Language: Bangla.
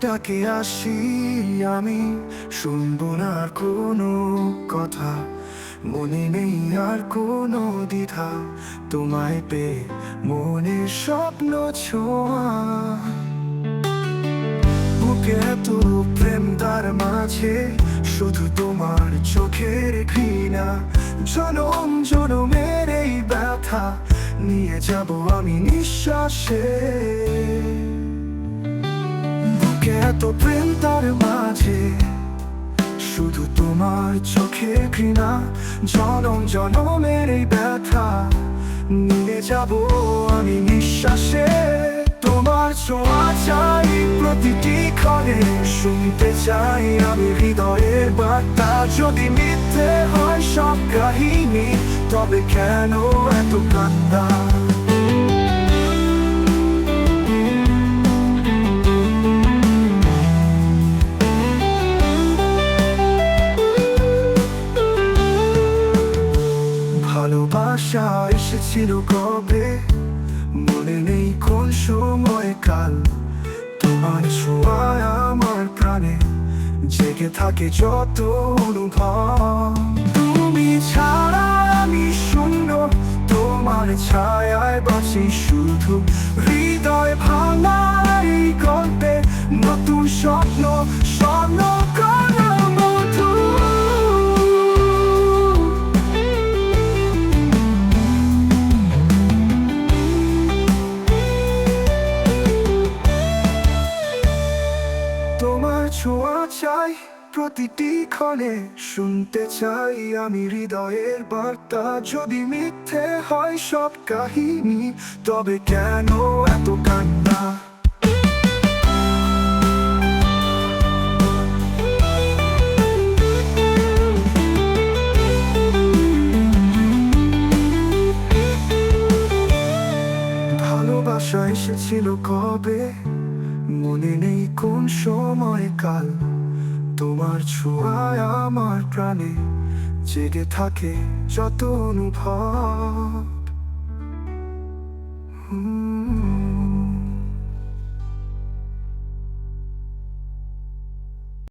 ডাকে আসি আমি, শুনব না কোনো কথা। মনে নেই আর কোনো দ্বিধা, তোমায় পেয়ে মনের স্বপ্ন ছোঁয়া। বুকে এত প্রেম তার মাঝে, শুধু তোমার চোখের ঘৃণা। জনম জনমের এই ব্যথা, নিয়ে যাব আমি নিঃশ্বাসে। এত প্রেম তার মাঝে। শুধু তোমার চোখে ঘৃণা, জনম জনমের এই ব্যথা। নিয়ে যাব আমি নিঃশ্বাসে। তোমার ছোঁয়া চাই প্রতিটি ক্ষণে। শুনতে চাই আমি হৃদয়ের বার্তা। যদি মিথ্যে হয় সব কাহিনী, তবে কেন এত ভালোবাসা এসেছিল কবে? মনে নেই কোন সময়, কাল তোমার ছোঁয়ায় আমার প্রাণে জেগে থাকে যত অনুভব। তুমি ছাড়া আমি শূন্য, তোমার ছায়ায় বাঁচি শুধু। হৃদয় এই গল্পে নতুন স্বপ্ন স্বপ্ন তোমার ছোঁয়া চাই, প্রতিটি ক্ষণে শুনতে চাই আমি হৃদয়ের বার্তা। যদি মিথ্যে হয় সব কাহিনী, তবে কেন এত কান্না? ভালোবাসা এসেছিল কবে? মনে নেই কোন সময় কাল। তোমার ছোঁয়ায় আমার প্রাণে জেগে থাকে যত অনুভব।